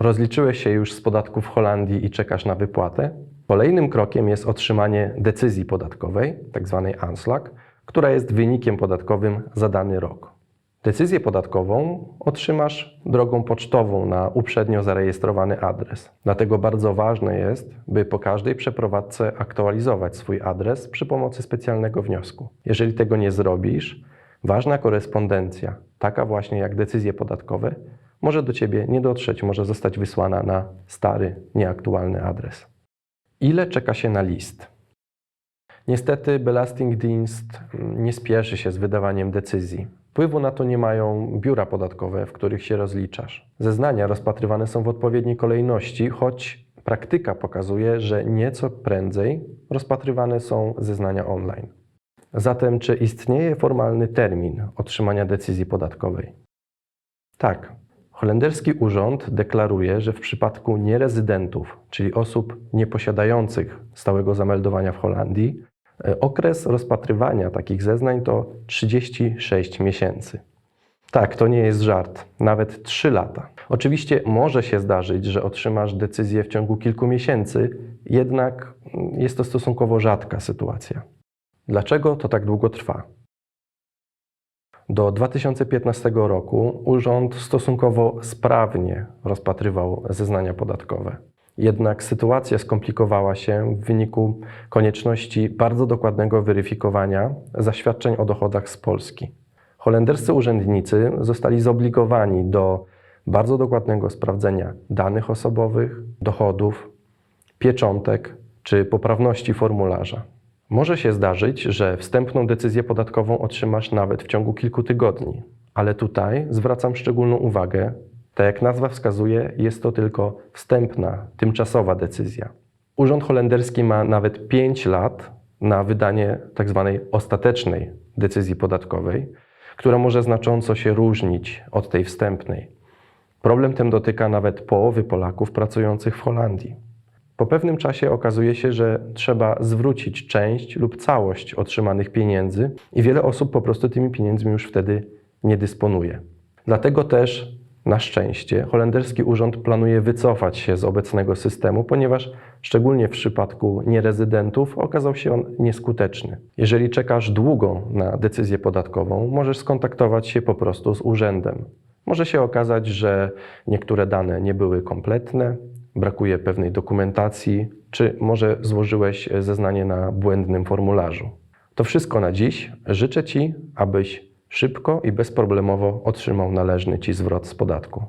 Rozliczyłeś się już z podatku w Holandii i czekasz na wypłatę? Kolejnym krokiem jest otrzymanie decyzji podatkowej, tzw. ANSLAG, która jest wynikiem podatkowym za dany rok. Decyzję podatkową otrzymasz drogą pocztową na uprzednio zarejestrowany adres. Dlatego bardzo ważne jest, by po każdej przeprowadzce aktualizować swój adres przy pomocy specjalnego wniosku. Jeżeli tego nie zrobisz, ważna korespondencja, taka właśnie jak decyzje podatkowe, może do ciebie nie dotrzeć, może zostać wysłana na stary, nieaktualny adres. Ile czeka się na list? Niestety Belastingdienst nie spieszy się z wydawaniem decyzji. Wpływu na to nie mają biura podatkowe, w których się rozliczasz. Zeznania rozpatrywane są w odpowiedniej kolejności, choć praktyka pokazuje, że nieco prędzej rozpatrywane są zeznania online. Zatem, czy istnieje formalny termin otrzymania decyzji podatkowej? Tak. Holenderski urząd deklaruje, że w przypadku nierezydentów, czyli osób nieposiadających stałego zameldowania w Holandii, e, okres rozpatrywania takich zeznań to 36 miesięcy. Tak, to nie jest żart, nawet 3 lata. Oczywiście może się zdarzyć, że otrzymasz decyzję w ciągu kilku miesięcy, jednak mm, jest to stosunkowo rzadka sytuacja. Dlaczego to tak długo trwa? Do 2015 roku urząd stosunkowo sprawnie rozpatrywał zeznania podatkowe. Jednak sytuacja skomplikowała się w wyniku konieczności bardzo dokładnego weryfikowania zaświadczeń o dochodach z Polski. Holenderscy urzędnicy zostali zobligowani do bardzo dokładnego sprawdzenia danych osobowych, dochodów, pieczątek czy poprawności formularza. Może się zdarzyć, że wstępną decyzję podatkową otrzymasz nawet w ciągu kilku tygodni, ale tutaj zwracam szczególną uwagę, tak jak nazwa wskazuje, jest to tylko wstępna, tymczasowa decyzja. Urząd holenderski ma nawet 5 lat na wydanie tzw. ostatecznej decyzji podatkowej, która może znacząco się różnić od tej wstępnej. Problem ten dotyka nawet połowy Polaków pracujących w Holandii. Po pewnym czasie okazuje się, że trzeba zwrócić część lub całość otrzymanych pieniędzy i wiele osób po prostu tymi pieniędzmi już wtedy nie dysponuje. Dlatego też na szczęście holenderski urząd planuje wycofać się z obecnego systemu, ponieważ szczególnie w przypadku nierezydentów okazał się on nieskuteczny. Jeżeli czekasz długo na decyzję podatkową, możesz skontaktować się po prostu z urzędem. Może się okazać, że niektóre dane nie były kompletne, brakuje pewnej dokumentacji, czy może złożyłeś zeznanie na błędnym formularzu. To wszystko na dziś. Życzę Ci, abyś szybko i bezproblemowo otrzymał należny Ci zwrot z podatku.